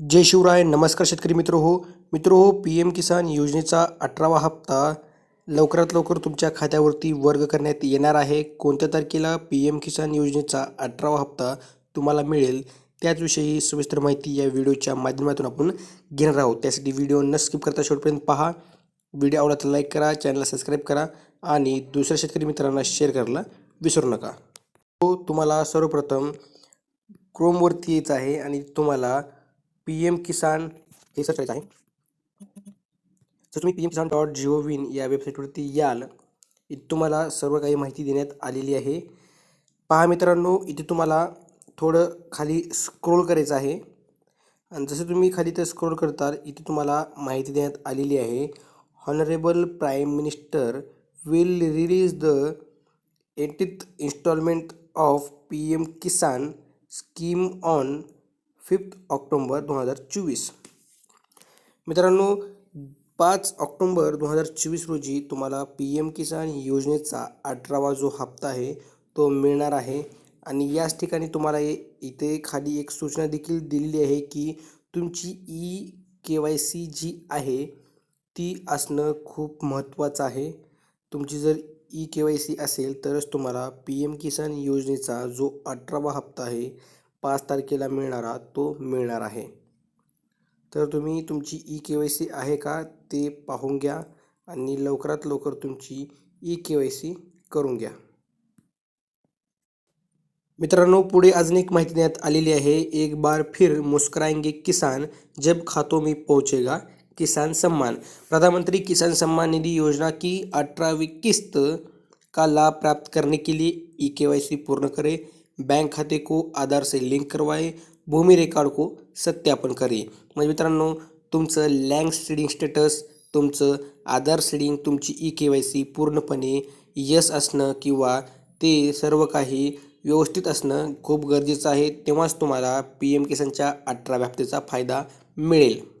जय शिवराय नमस्कार शेतकरी मित्र हो. मित्र हो पी एम किसान योजनेचा अठरावा हप्ता लवकरात लवकर तुमच्या खात्यावरती वर्ग करण्यात येणार आहे. कोणत्या तारखेला पी एम किसान योजनेचा अठरावा हप्ता तुम्हाला मिळेल त्याचविषयी सविस्तर माहिती या व्हिडिओच्या माध्यमातून आपण घेणार आहोत. त्यासाठी व्हिडिओ न स्किप करता शेवटपर्यंत पहा. व्हिडिओ आवडला तर लाईक करा चॅनलला सबस्क्राईब करा आणि दुसऱ्या शेतकरी मित्रांना शेअर करायला विसरू नका. तो तुम्हाला सर्वप्रथम क्रोमवरती यायचं आहे आणि तुम्हाला पी एम किसान हे सर्च करायचं आहे. जर तुम्ही P M Kisan dot gov in या वेबसाईटवरती याल. इथे तुम्हाला सर्व काही माहिती देण्यात आलेली आहे. पहा मित्रांनो इथे तुम्हाला थोडं खाली स्क्रोल करायचं आहे. आणि जसं तुम्ही खाली ते स्क्रोल करताल इथे तुम्हाला माहिती देण्यात आलेली आहे. Honourable prime minister will release the एटीथ instalment of P M Kisan scheme on fifth October दोन हजार चोवीस. मित्रांनो पाच ऑक्टोंबर दोन हजार चोवीस रोजी तुम्हाला पी एम किसान योजनेचा अठरावा जो हप्ता आहे तो मिळणार आहे. आणि याच ठिकाणी तुम्हाला इथे खाली एक सूचना देखील दिलेली आहे की तुमची ई के वाय सी जी आहे ती असणं खूप महत्त्वाचं आहे. तुमची जर ई के वाय सी असेल तरच तुम्हाला पी एम किसान योजनेचा जो अठरावा हप्ता आहे पाच तारखेला मिळणारा तो मिळणार आहे. तर तुम्ही तुमची ई के वाय सी आहे का ते पाहून घ्या आणि लवकरात लवकर तुमची ई के वाय सी करून घ्या. मित्रांनो पुढे अजून एक माहिती देण्यात आलेली आहे. एक बार फिर मुस्कुराएंगे किसान जब खातों में पहुंचेगा किसान सम्मान. प्रधानमंत्री किसान सम्मान निधि योजना की अठारहवीं किस्त का लाभ प्राप्त करने के लिए ई के वाई सी पूर्ण करें। बैंक खाते को आधार से लिंक करवाए भूमी रेकॉर्ड को सत्यापन करे. म्हणजे मित्रांनो तुमचं लँग सीडिंग स्टेटस तुमचं आधार सीडिंग तुमची ई के वाय सी पूर्णपणे यस असणं किंवा ते सर्व काही व्यवस्थित असणं खूप गरजेचं आहे. तेव्हाच तुम्हाला पी एम किसानच्या अठरा व्याप्तीचा फायदा मिळेल.